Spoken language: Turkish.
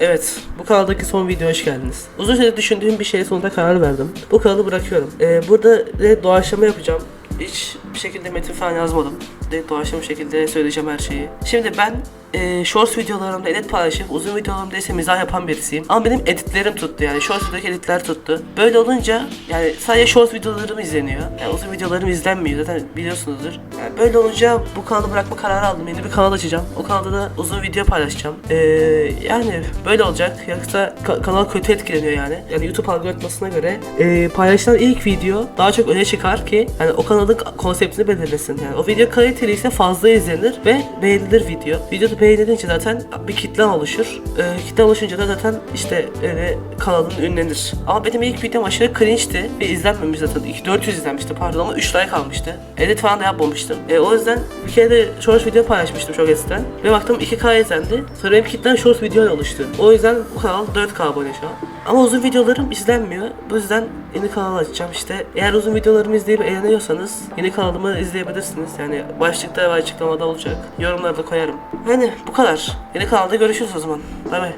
Evet, bu kanaldaki son videoya hoş geldiniz. Uzun süredir düşündüğüm bir şeye sonunda karar verdim. Bu kanalı bırakıyorum. Ee, burada de doğaçlama yapacağım. Hiç bir şekilde metin falan yazmadım. De doğaçlama şekilde söyleyeceğim her şeyi. Şimdi ben e, shorts videolarımda edit paylaşıp uzun videolarımda ise mizah yapan birisiyim. Ama benim editlerim tuttu yani shorts editler tuttu. Böyle olunca yani sadece shorts videolarım izleniyor. Yani uzun videolarım izlenmiyor zaten biliyorsunuzdur. Yani böyle olunca bu kanalı bırakma kararı aldım. Yeni bir kanal açacağım. O kanalda da uzun video paylaşacağım. Ee, yani böyle olacak. Yoksa ka- kanal kötü etkileniyor yani. Yani YouTube algoritmasına göre e, paylaşılan ilk video daha çok öne çıkar ki yani o kanalın konseptini belirlesin. Yani o video kaliteli ise fazla izlenir ve beğenilir video. Video da beğenilince zaten bir kitle oluşur. Ee, kitle oluşunca da zaten işte öyle kanalın ünlenir. Ama benim ilk videom aşırı cringe'ti ve izlenmemiş zaten. 2 400 izlenmişti pardon ama 3 like almıştı. Edit falan da yapmamıştım. E, o yüzden bir kere de short video paylaşmıştım çok eskiden. Ve baktım 2K izlendi. Sonra benim kitlem short video oluştu. O yüzden bu kanal 4K abone şu an. Ama uzun videolarım izlenmiyor. Bu yüzden yeni kanal açacağım işte. Eğer uzun videolarımı izleyip eğleniyorsanız yeni kanalımı izleyebilirsiniz. Yani başlıkta ve açıklamada olacak. Yorumlarda koyarım. Yani bu kadar. Yeni kanalda görüşürüz o zaman. Bay bay.